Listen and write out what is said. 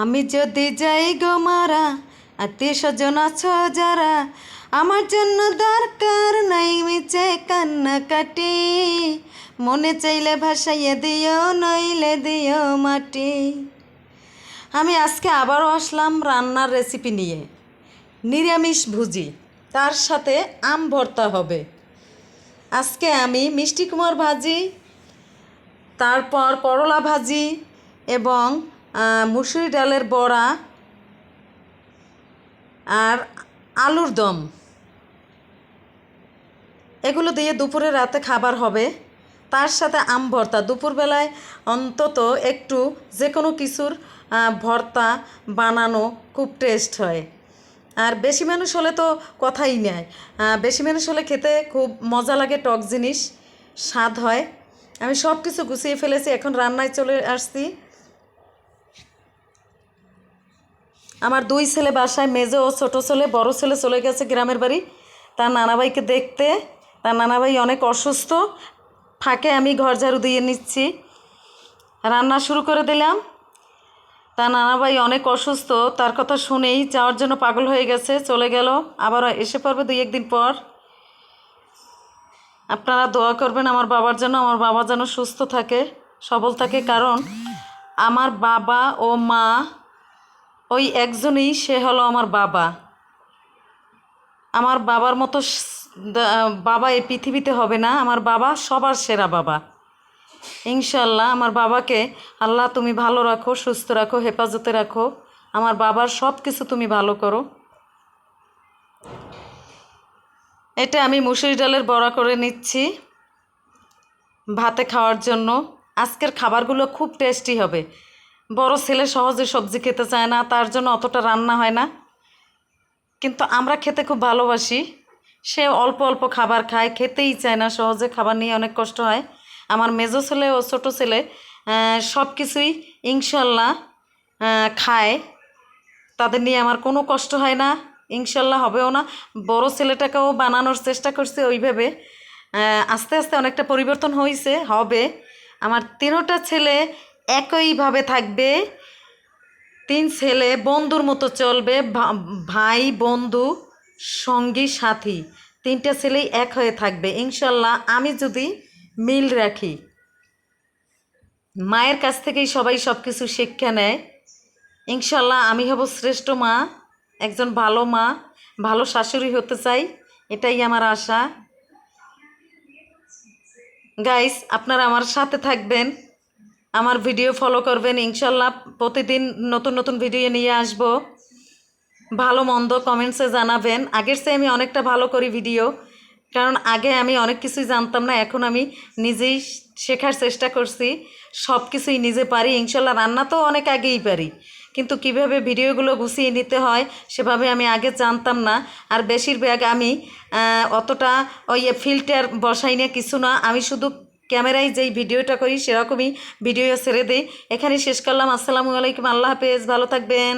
আমি যদি যাই গো মারা আত্মীয় স্বজন আছো যারা, আমার জন্য দরকার নাই মিছে কান্নাকাটি। মনে চাইলে ভাসাইয়ে দিও, নইলে দিও মাটি। আমি আজকে আবারও আসলাম রান্নার রেসিপি নিয়ে। নিরামিষ ভুজি, তার সাথে আম ভর্তা হবে। আজকে আমি মিষ্টি কুমার ভাজি, তারপর করলা ভাজি এবং মুসুরি ডালের বড়া আর আলুর দম। এগুলো দিয়ে দুপুরে রাতে খাবার হবে। তার সাথে আম ভর্তা। দুপুরবেলায় অন্তত একটু যে কোনো কিছুর ভর্তা বানানো খুব টেস্ট হয়। আর বেশি মানুষ হলে তো কথাই নেয় বেশি মানুষ হলে খেতে খুব মজা লাগে, টক জিনিস, স্বাদ হয়। আমি সব কিছু গুছিয়ে ফেলেছি, এখন রান্নায় চলে আসছি। আমার দুই ছেলে বাসায় মেজো ও ছোটো ছেলে, বড় ছেলে চলে গেছে গ্রামের বাড়ি। তার নানাভাইকে দেখতে, তার নানাভাই অনেক অসুস্থ। ফাঁকে আমি ঘর ঝাড়ু দিয়ে নিচ্ছি। রান্না শুরু করে দিলাম। তার নানাভাই অনেক অসুস্থ, তার কথা শুনেই যাওয়ার জন্য পাগল হয়ে গেছে, চলে গেল। আবার এসে পড়বে দুই একদিন পর। আপনারা দোয়া করবেন আমার বাবার জন্য আমার বাবা যেন সুস্থ থাকে, সবল থাকে। কারণ আমার বাবা ও মা ওই একজনই, সে হলো আমার বাবা। আমার বাবার মতো বাবা এই পৃথিবীতে হবে না। আমার বাবা সবার সেরা বাবা। ইনশাল্লাহ আমার বাবাকে, আল্লাহ তুমি ভালো রাখো, সুস্থ রাখো, হেফাজতে রাখো। আমার বাবার সব কিছু তুমি ভালো করো। এটা আমি মুসুরি ডালের বড়া করে নিচ্ছি ভাতে খাওয়ার জন্য। আজকের খাবারগুলো খুব টেস্টি হবে। বড় ছেলে সহজে সবজি খেতে চায় না, তার জন্য অতটা রান্না হয় না। কিন্তু আমরা খেতে খুব ভালোবাসি। সে অল্প অল্প খাবার খায়, খেতেই চায় না, সহজে খাবার নিয়ে অনেক কষ্ট হয়। আমার মেজো ছেলে ও ছোটো ছেলে সব কিছুই ইনশাল্লাহ খায়। তাদের নিয়ে আমার কোনো কষ্ট হয় না, ইনশাল্লাহ হবেও না। বড় ছেলেটাকেও বানানোর চেষ্টা করছে ওইভাবে আস্তে আস্তে অনেকটা পরিবর্তন হয়েছে হবে। আমার তিনোটা ছেলে একইভাবে থাকবে। তিন ছেলে, বন্ধুর মতো চলবে। ভাই, বন্ধু, সঙ্গী, সাথী। তিনটা ছেলেই এক হয়ে থাকবে। ইনশাল্লাহ আমি যদি মিল রাখি, মায়ের কাছ থেকেই সবাই সব কিছু শিক্ষা নেয়। ইনশাল্লাহ আমি হব শ্রেষ্ঠ মা, একজন ভালো মা, ভালো শাশুড়ি হতে চাই, এটাই আমার আশা। গাইস আপনারা আমার সাথে থাকবেন। আমার ভিডিও ফলো করবেন, ইনশাল্লাহ প্রতিদিন নতুন নতুন ভিডিও নিয়ে আসব। ভালো, মন্দ কমেন্টসে জানাবেন। আগের চেয়ে আমি অনেকটা ভালো করি ভিডিও কারণ আগে আমি অনেক কিছুই জানতাম না, এখন আমি নিজেই শেখার চেষ্টা করছি সব কিছুই নিজে পারি। ইনশাল্লাহ রান্না তো অনেক আগেই পারি, কিন্তু কীভাবে ভিডিওগুলো গুছিয়ে নিতে হয় সেভাবে আমি আগে জানতাম না। আর বেশিরভাগ আমি অতটা ওই ফিল্টার বসাই না, কিছু না। আমি শুধু ক্যামেরায় যেই ভিডিওটা করি সেরকমই ভিডিও ছেড়ে দিই। এখানে শেষ করলাম। আসসালামু আলাইকুম। আল্লাহ হাফেজ। ভালো থাকবেন।